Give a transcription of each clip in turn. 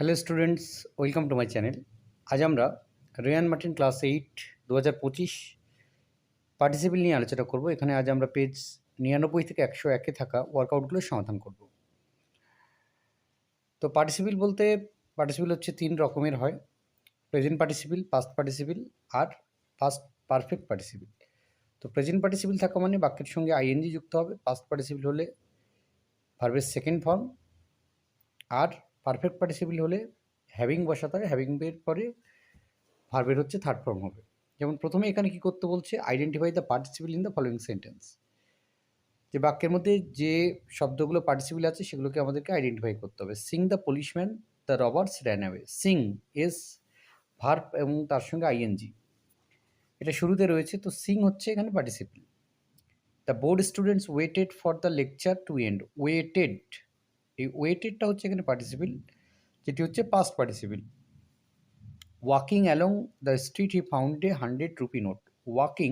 Hello students welcome to my channel আজ আমরা Ryan Martin class eight দু হাজার পঁচিশ পার্টিসিপেল নিয়ে আলোচনা করব। এখানে আজ আমরা পেজ নিরানব্বই থেকে একশো একে থাকা ওয়ার্কআউটগুলোর সমাধান করব। তো পার্টিসিপেল বলতে পার্টিসিপেল হচ্ছে তিন রকমের হয়। প্রেজেন্ট পার্টিসিপেল পাস্ট পার্টিসিপেল আর পাস্ট পারফেক্ট পার্টিসিপেল তো প্রেজেন্ট পার্টিসিপেল থাকা মানে বাক্যের সঙ্গে আইএনজি যুক্ত হবে। পাস্ট পার্টিসিপেল হলে ভার্বের সেকেন্ড ফর্ম আর পারফেক্ট পার্টিসিপেল হলে হ্যাভিং বসাতে হবে হ্যাভিং এর পরে ভার্বের হচ্ছে থার্ড ফর্ম হবে। যেমন প্রথমে এখানে কি করতে বলছে? Identify the participle in the following sentence যে বাক্যের মধ্যে যে শব্দগুলো পার্টিসিপেল আছে, সেগুলোকে আমাদেরকে আইডেন্টিফাই করতে হবে। Seeing the policeman the robbers ran away seeing as verb এবং তার সঙ্গে আইএনজি এটা শুরুতে রয়েছে, তো সিং হচ্ছে এখানে participle the bored students waited for the lecture to end waited এই ওয়েটেডটা হচ্ছে এখানে পার্টিসিপেল যেটি হচ্ছে past participle walking along the street he found a hundred rupee note walking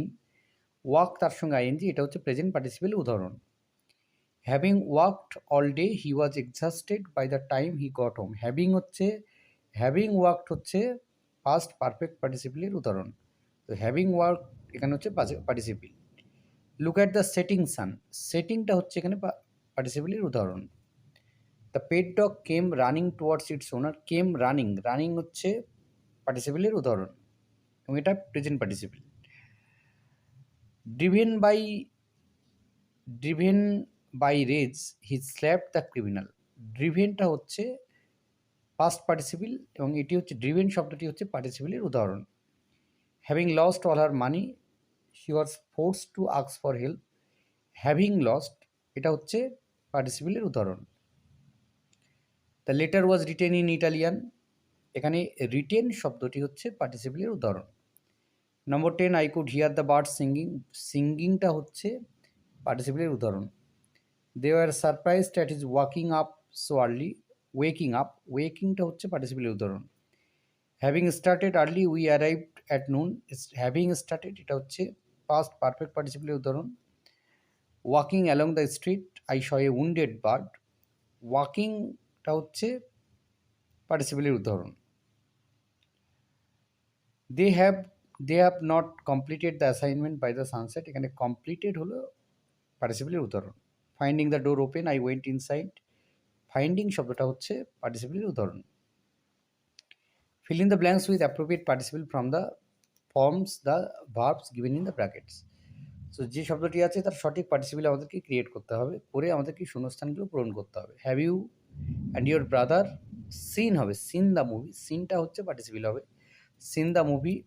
walk তার সঙ্গে আইএনজি এটা হচ্ছে প্রেজেন্ট পার্টিসিপেল উদাহরণ. Having walked all day he was exhausted by the time he got home having হচ্ছে having walked হচ্ছে past perfect পার্টিসিপেলের উদাহরণ। তো হ্যাভিং ওয়ার্ক এখানে হচ্ছে participle look at the setting sun সেটিংটা হচ্ছে এখানে পার্টিসিপেলের উদাহরণ। The pet dog came running towards its owner came running running হচ্ছে পার্টিসিপেলের উদাহরণ এবং এটা present participle driven by driven by rage he slap the criminal ড্রিভেনটা হচ্ছে পাস্ট পার্টিসিপেল এবং এটি হচ্ছে ড্রিভেন শব্দটি হচ্ছে পার্টিসিপেলের উদাহরণ। Having lost all her money he was force to আক্স for help having lost এটা হচ্ছে পার্টিসিপেলের উদাহরণ। The letter was written in Italian এখানে রিটেন শব্দটি হচ্ছে পার্টিসিপেলের উদাহরণ। Number ten I could hear the bird singing সিঙ্গিংটা হচ্ছে পার্টিসিপেলের উদাহরণ। They are surprise that is walking up so early waking up ওয়েকিংটা হচ্ছে পার্টিসিপেলের উদাহরণ। Having started early we arrived at noon having started এটা হচ্ছে পাস্ট পারফেক্ট পার্টিসিপেলের উদাহরণ। Walking along the street I saw a wounded bird ওয়াকিংটা হচ্ছে পার্টিসিপেলের উদাহরণ। They have they have not completed the assignment by the sunset এখানে completed হলো পার্টিসিপেলের উদাহরণ। Finding the door open I went inside finding শব্দটা হচ্ছে পার্টিসিপেলের উদাহরণ। Fill in the blanks with appropriate participle from the forms, the verbs given in the brackets so যে শব্দটি আছে, তার সঠিক পার্টিসিপেল আমাদেরকে ক্রিয়েট করতে হবে। করে আমাদেরকে শূন্যস্থানগুলো পূরণ করতে হবে। Have you and your brother seen হবে সিন দ্য মুভি সিনটা হচ্ছে পার্টিসিপেল হবে। Seen the movie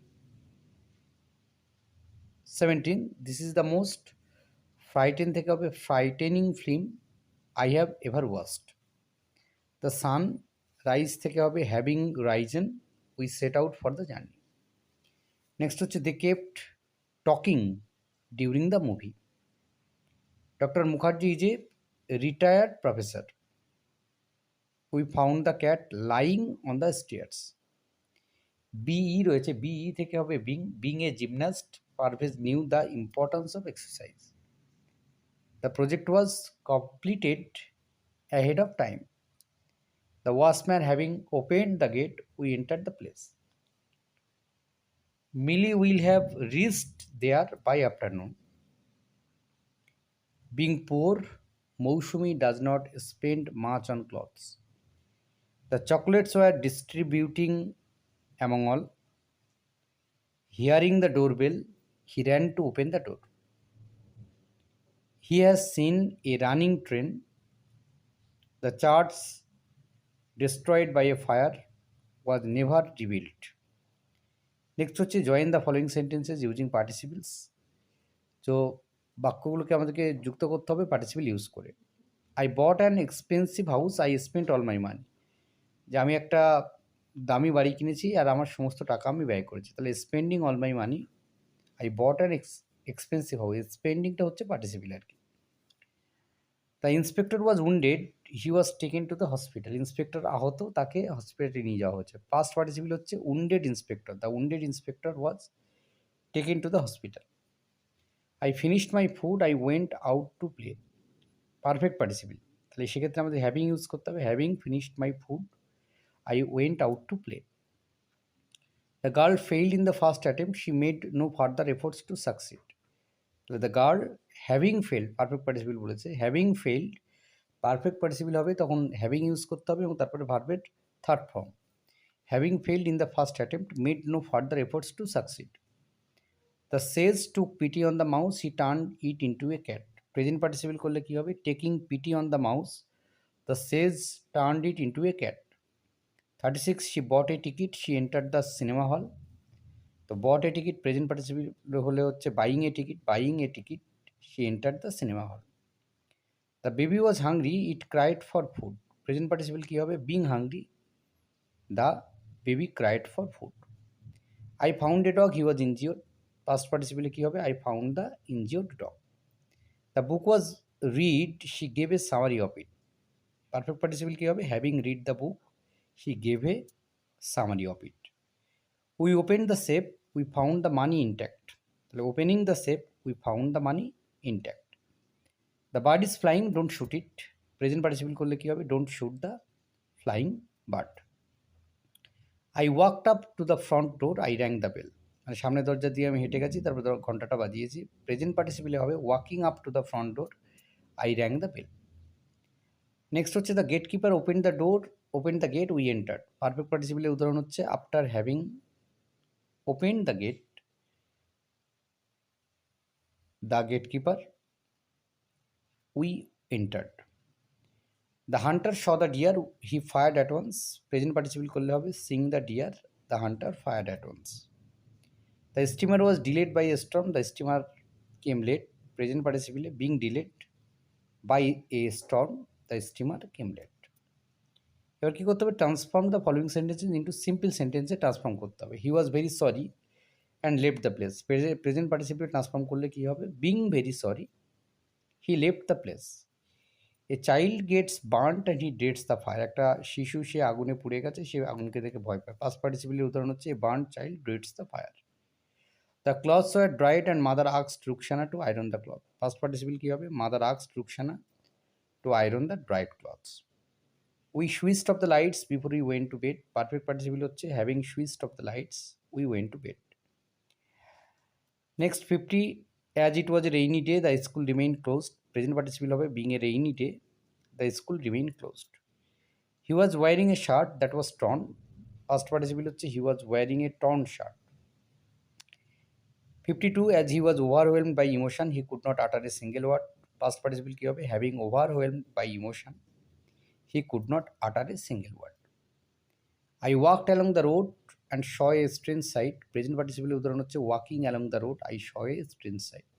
seventeen this is the most frighten থেকে হবে frightening film I have ever watched the sun rise থেকে হবে having risen we set out for the journey next হচ্ছে they kept talking during the movie doctor Mukherjee is a retired professor we found the cat lying on the stairs be রয়েছে be থেকে হবে being being a gymnast Parvez knew the importance of exercise the project was completed ahead of time The watchman having opened the gate, we entered the place. Millie will have reached there by afternoon. Being poor, Mousumi does not spend much on clothes. The chocolates were distributing among all. Hearing the doorbell, he ran to open the door. He has seen a running train. The charts destroyed by a fire was never rebuilt. Next হচ্ছে join the following sentences using participles তো বাক্যগুলোকে আমাদেরকে যুক্ত করতে হবে participle use করে I bought an expensive house I spent all my money যে আমি একটা দামি বাড়ি কিনেছি আর আমার সমস্ত টাকা আমি ব্যয় করেছি। তাহলে spending all my money I bought an ex expensive house স্পেন্ডিংটা হচ্ছে পার্টিসিপেল আর কি। The inspector was wounded he was taken to the hospital inspector আহত, তাকে হসপিটালে নিয়ে যাওয়া হচ্ছে পাস্ট পার্টিসিপেল হচ্ছে wounded inspector the wounded inspector was taken to the hospital I finished my food I went out to play perfect participle তাহলে সেক্ষেত্রে আমাদের হ্যাভিং ইউজ করতে হবে। Having finished my food went out to play the girl failed in the first attempt she made no further efforts to succeed তাহলে the girl having failed perfect participle বলেছে having failed perfect participle হবে, তখন having use করতে হবে এবং তারপরে ভার্বের third form having failed in the first attempt made no further efforts to succeed the sage took pity on the mouse he turn it into a cat present participle করলে কী হবে? Taking pity on the mouse the sage turn it into a cat thirty six she bought a ticket she enter the cinema hall তো bought a ticket present participle হলে হচ্ছে buying a ticket buying a ticket she enter the cinema hall the baby was hungry it cried for food present participle কী হবে? Being hungry the baby cried for food I found a dog he was injure past পার্টিসিপিলে কী হবে? I found the injured dog the book was read she gave a summary of it perfect participle কী হবে? Having read the book she gave a summary of it we open the safe we found the money intact তাহলে opening the safe we found the money intact the bird is flying don't shoot it present participle করলে কী হবে don't shoot the flying bird I walked up to the front door I rang the bell মানে সামনের দরজা দিয়ে আমি হেঁটে গেছি, তারপর ধর ঘন্টাটা বাজিয়েছি। প্রেজেন্ট পার্টিসিপিলে হবে walking up to the front door I rang the bell next হচ্ছে the gate keeper open the door open the gate we enter perfect পার্টিসিপিলের উদাহরণ হচ্ছে after having open the gate the gate keeper we entered the hunter saw the deer he fired at present participle করলে হবে seeing the deer the hunter fired at the steamer was delayed by a storm the steamer came late present পার্টিসিপিলে being delayed by a storm the steamer came late এবার কী করতে হবে? Transform the following sentences into simple সেন্টেন্সে transform করতে হবে। He was very sorry and left the place present participate transform করলে কী হবে? Being very sorry he left the place a child gets burned and he dreads the fire একটা শিশু, সে আগুনে পুড়ে গেছে, সে আগুনকে দেখে ভয় পায়। পাস পার্টিসিপেলের উদাহরণ হচ্ছে a burn child dreads the fire the clothes were dried and mother asks Ruksana to iron the cloth first participle কী হবে? Mother asks Ruksana to iron the dried clothes we switched off the lights before we went to bed perfect participle হচ্ছে having switched off the lights we went to bed next fifty as it was a rainy day the school remain closed present participle হবে being a rainy day the school remain closed he was wearing a shirt that was torn first participle হচ্ছে he was wearing a torn shirt fifty two as he was overwhelm by emotion he could not utter a single word past participle কী হবে? Having overwhelm by emotion he could not utter a single word I walked along the road and saw a strange sight present পার্টিসিপেলের উদাহরণ হচ্ছে walking along the road I saw a strange sight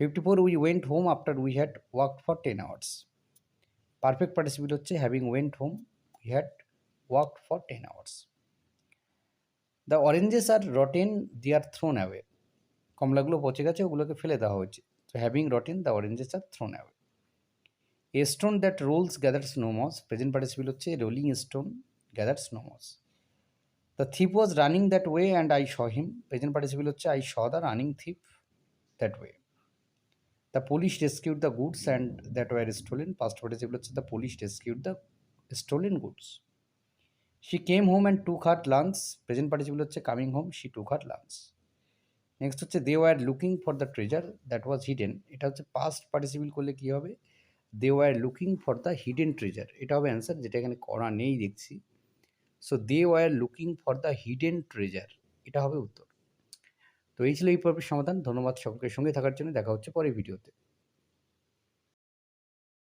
fifty four we went home after we had worked for ten hours perfect participle হচ্ছে having went home we had worked for ten hours the oranges are rotten they are thrown away কমলাগুলো পচে গেছে ওগুলোকে ফেলে দেওয়া হয়েছে তো having rotten the oranges are thrown away a stone that rolls gather no moss present participle হচ্ছে rolling stone gather no moss the thief was running that way and I saw him present participle হচ্ছে I saw the running thief that way the police rescued the goods and that were stolen past participle হচ্ছে the police rescued the stolen goods she came home and took her lunch present participle হচ্ছে coming home she took her lunch next হচ্ছে they were looking for the treasure that was hidden এটা হচ্ছে past participle করলে কী হবে? They were looking for the hidden treasure এটা হবে answer যেটা এখানে করা নেই দেখছি। So they were looking for the hidden treasure এটা হবে উত্তর। তো এই ছিল এই পর্বের সমাধান। ধন্যবাদ সকলের সঙ্গে থাকার জন্য। দেখা হচ্ছে পরের ভিডিওতে